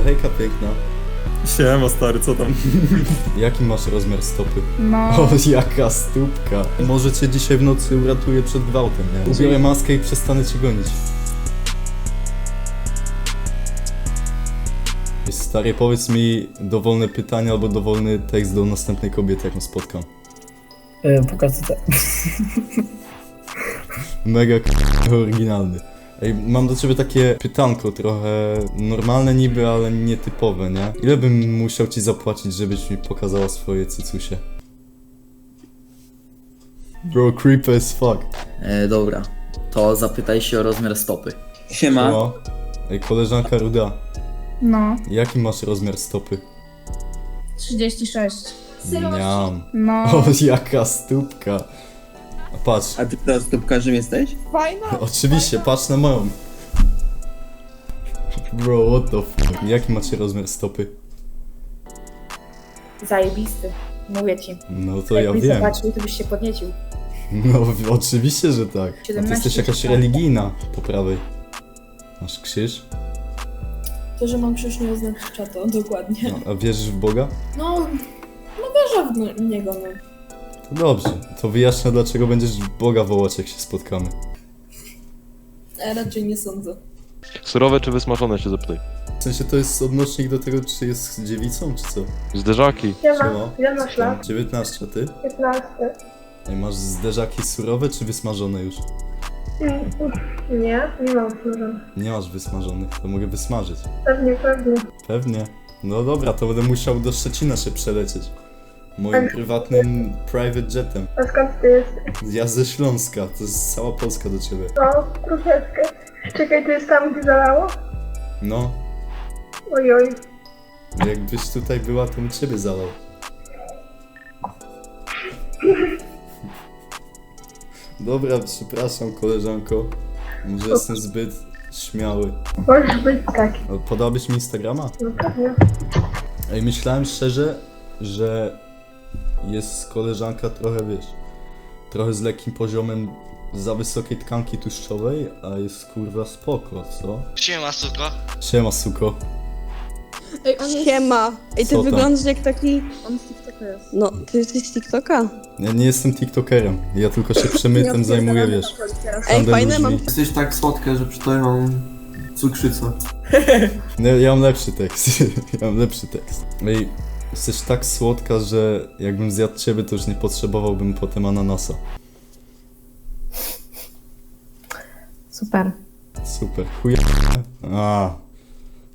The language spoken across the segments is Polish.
O, hejka piękna. Siema stary, co tam? Jaki masz rozmiar stopy? No, O, jaka stópka. Może cię dzisiaj w nocy uratuję przed gwałtem, nie? Ubiorę maskę i przestanę cię gonić. Stary, powiedz mi dowolne pytanie albo dowolny tekst do następnej kobiety, jaką spotkam. E, Pokaż co Mega k- oryginalny. Ej, mam do ciebie takie pytanko, trochę normalne niby, ale nietypowe, nie? Ile bym musiał ci zapłacić, żebyś mi pokazała swoje cycusie? Bro, creepy as fuck. E, dobra, to zapytaj się o rozmiar stopy. Siema. O. Ej, koleżanka Ruda, no, jaki masz rozmiar stopy? 36. Miam. No, O, jaka stópka. A patrz, A ty teraz topkarzem jesteś? oczywiście, patrz na moją. Bro, what the fuck? Jaki macie rozmiar stopy? Zajebisty. Mówię ci. No to ja Jakbyś wiem. zobaczył, to byś się podniecił. No, w- oczywiście, że tak. A ty 17 jesteś jakaś religijna po prawej. Masz krzyż? To, że mam krzyż nie oznacza to, dokładnie. No, a wierzysz w Boga? No, no wierzę w niego, no. To dobrze. To wyjaśnia, dlaczego będziesz Boga wołać, jak się spotkamy. A raczej nie sądzę. Surowe czy wysmażone się zapytaj. W sensie to jest odnośnik do tego, czy jest dziewicą, czy co? Zderzaki. Siema. Ile masz lat? 19, a ty? 15. Ej, masz zderzaki surowe, czy wysmażone już? Nie, nie mam służąc. Nie masz wysmażonych, to mogę wysmażyć. Pewnie, pewnie. Pewnie. No dobra, to będę musiał do Szczecina się przelecieć. Moim prywatnym private jetem. A skąd ty jesteś? Ja ze Śląska, to jest cała Polska do ciebie. No, troszeczkę. Czekaj, to jest tam, gdzie zalało? No, Ojoj. jakbyś tutaj była, to bym ciebie zalał. Dobra, przepraszam koleżanko. Może jestem zbyt śmiały. Możesz być taki. Ale Podałabyś mi Instagrama? No pewnie. Ej, myślałem szczerze, że jest koleżanka trochę, wiesz, trochę z lekkim poziomem za wysokiej tkanki tłuszczowej, a jest kurwa spoko, co? Siema, suko. Siema, suko. Ej, on jest... Siema! Ej, ty Co tam? wyglądasz jak taki... On z TikToka jest. No, ty jesteś z TikToka? Ja nie jestem tiktokerem, ja tylko się przemytem zajmuję, wiesz, Ej, fajne mam... ludźmi. Jesteś tak słodka, że przy tobie mam cukrzycę. Nie, ja mam lepszy tekst, ja mam lepszy tekst. Ej, jesteś tak słodka, że jakbym zjadł ciebie, to już nie potrzebowałbym potem ananasa. Super. Super, chuj... A,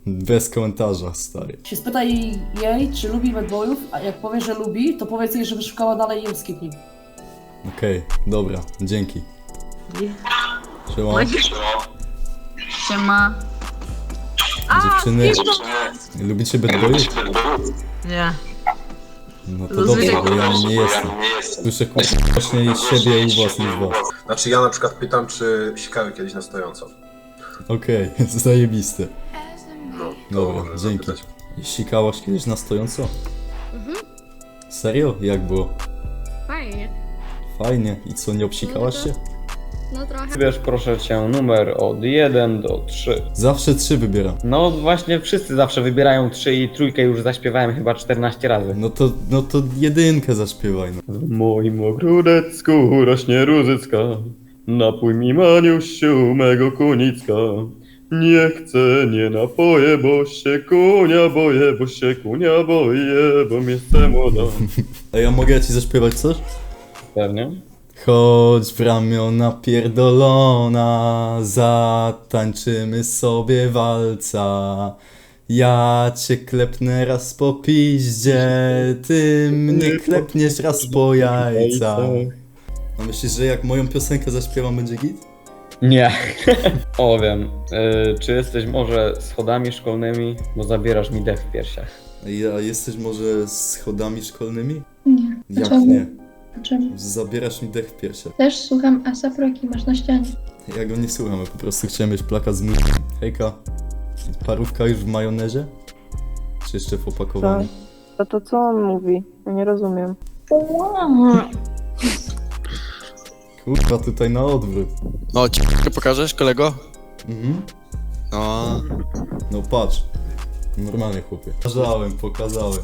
bez komentarza, stary. Się spytaj jej, czy lubi bedboyów, a jak powie, że lubi, to powiedz jej, żeby szukała dalej i ją skipnij. Okej, dobra, dzięki. Siema, siema. dziewczyny. Lubicie bad boyów? Nie. No to dobrze, bo ja nie jestem. Słyszę kurwa właśnie siebie i u was niż was. Znaczy ja na przykład pytam, czy sikały kiedyś na stojąco. Okej, zajebiste. No, to Dobra, może dzięki. zapytać. Sikałaś kiedyś na stojąco? Serio? Jak było? Fajnie. Fajnie. I co, nie obsikałaś się? No trochę. Wiesz, proszę cię, numer od 1 do 3. Zawsze trzy wybieram. No właśnie, wszyscy zawsze wybierają 3 i trójkę już zaśpiewałem chyba 14 razy. No to, no to jedynkę zaśpiewaj, no. W moim ogródecku rośnie różycka, napój mi maniusiu mego kunicka. Nie chcę, nie napoję, bo się kunia boję, bo się kunia boję, bo jestem młoda. Ej, a mogę ja ci zaśpiewać coś? Pewnie. Chodź w ramiona pierdolona, zatańczymy sobie walca. Ja cię klepnę raz po piździe, ty mnie klepniesz raz po jajca. A myślisz, że jak moją piosenkę zaśpiewam będzie git? Nie. o wiem. Y, czy jesteś może schodami szkolnymi, bo zabierasz mi dech w piersiach? Ej, a jesteś może z chodami szkolnymi? Nie. Jak Czemu? nie? Zabierasz mi dech w piersiach. Też słucham Asap Rocky, masz na ścianie. Ja go nie słucham, ja po prostu chciałem mieć plakat z m... Hejka. Parówka już w majonezie? Czy jeszcze w opakowaniu? To to co on mówi? Ja nie rozumiem. Kurwa, tutaj na odwrót. No, ci pokażesz, kolego? Mhm. No, No patrz. Normalnie chłopie. Pokazałem, pokazałem.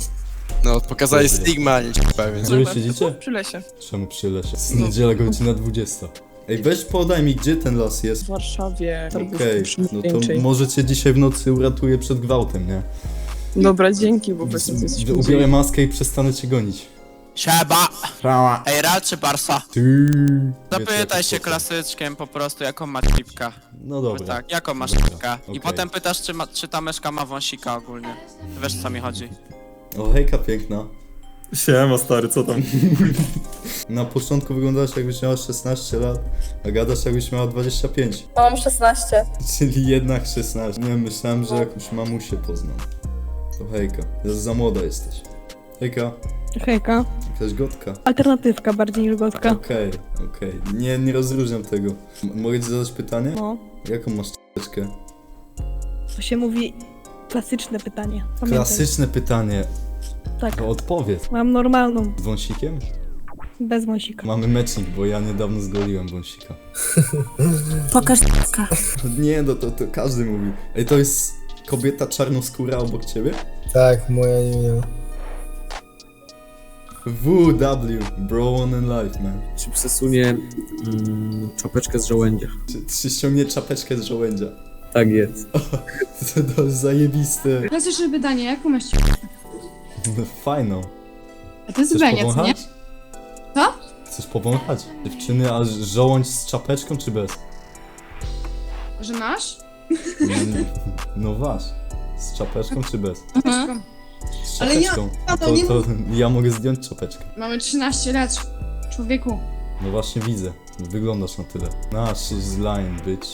No, pokazałeś Dobra. Stigma, nie pewien. Gdzie wy siedzicie? Przy lesie. Czemu przy lesie? Niedziela godzina 20. Ej, weź podaj mi, gdzie ten las jest. W Warszawie. Okej, no to może cię dzisiaj w nocy uratuję przed gwałtem, nie? Dobra, dzięki, bo Z- Ubiorę maskę i przestanę cię gonić. Siema! Rała. Ej, Real czy Barsa? Ty. Zapytaj się klasyczkiem po prostu, jaką ma cipkę. No dobra. Tak, jaką masz Dobra. I okej. potem pytasz, czy, ma, czy ta myszka ma wąsika ogólnie. Wiesz, co mi chodzi. O, hejka piękna. Siema stary, co tam? Na początku wyglądasz jakbyś miała 16 lat, a gadasz jakbyś miała 25. Mam 16. Czyli jednak 16. Nie, myślałem, że jakąś mamusię poznam. To hejka. Jest za młoda jesteś. Hejka. Hejka. Jakaś gotka. Alternatywka bardziej niż gotka. Okej, okej. Nie, nie rozróżniam tego. M- mogę ci zadać pytanie? No, Jaką masz czapeczkę? to się mówi klasyczne pytanie. Pamiętaj. Klasyczne pytanie. Tak. To odpowiedz. Mam normalną, Z wąsikiem? bez wąsika. Mamy matching, bo ja niedawno zgoliłem wąsika. Pokaż Nie, no to, to każdy mówi. Ej, to jest kobieta czarnoskóra obok ciebie? Tak, moja imię. WW, bro one in life, man. Czy przesunie mm, czapeczkę z żołędzia? Czy, czy ściągnie czapeczkę z żołędzia? Tak jest. To, to jest zajebiste. Klasyczne pytanie, jaką masz No, fajną. A to jest Chcesz weniec, nie? powąchać? Co? Chcesz powąchać? Dziewczyny, a żołądź z czapeczką czy bez? Że masz? Mm, No wasz. Z czapeczką czy bez? Z Ale ja- czapeczką. ja to to, nie to ja mogę zdjąć czapeczkę. Mamy 13 lat, człowieku. No właśnie widzę. Wyglądasz na tyle. Nah, she's lying, bitch.